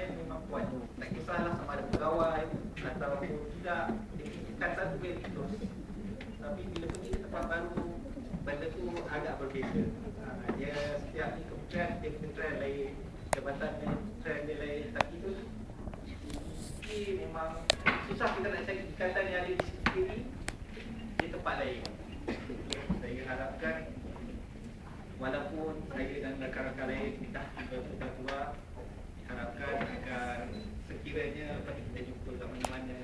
lain memang kuat. Tak kisahlah sama ada pegawai ataupun tidak. Kata tu boleh terus. Tapi bila pergi ke tempat baru, benda tu agak berbeza. Ha, dia setiap ni kementerian, dia kementerian lain, jabatan lain, kementerian dia lain. Tapi tu mesti memang susah kita nak cari ikatan yang ada di sini di tempat lain. Saya harapkan walaupun saya dan rakan-rakan lain dah tiba dah tua harapkan agar sekiranya pada kita jumpa kat mana-mana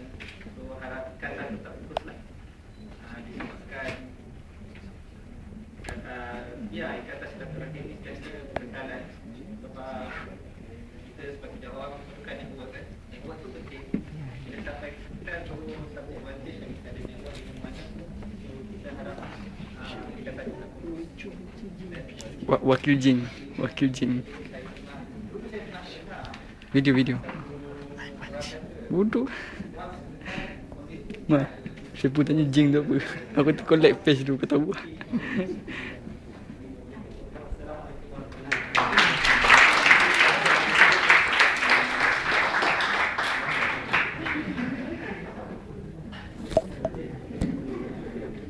so harapkan lah tetap teruslah uh, disebabkan kata ya ikatan silaturahim ni sentiasa berkekalan sebab kita sebagai jawab memerlukan network kan? Network tu penting. Bila sampai kita terus sampai advantage dan kita ada network di mana so kita harap ikatan kita Wa- Wakil Jin. Wakil Jin Video video. Bodoh. Ma pun tanya Jing tu apa? Aku tu collect page tu kau tahu.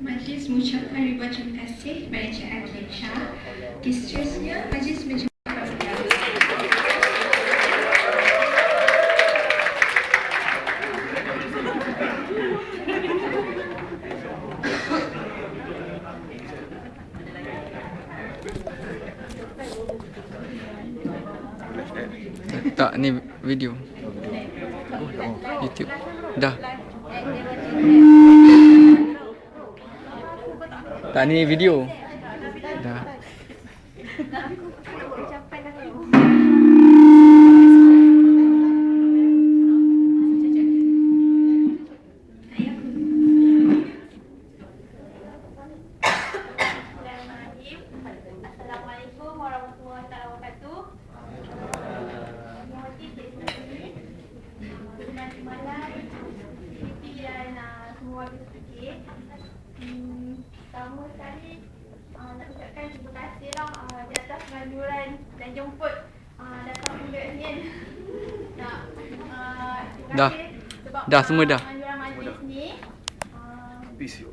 Majlis mengucapkan ribuan terima kasih kepada Encik Akhil Shah. Seterusnya, Majlis mengucapkan Tak ni video. YouTube. Dah. Tak ni video. Dah warga sekecil. Hmm, pertama sekali uh, nak ucapkan terima kasih lah uh, di atas penganjuran dan jemput uh, datang muda ni. Nak, uh, terima Dah. kasih sebab Dah, semua uh, dah. Penganjuran majlis ni. Uh, Visio.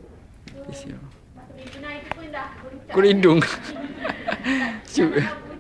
Visio. Masa itu pun dah berucap. Kurindung Tak-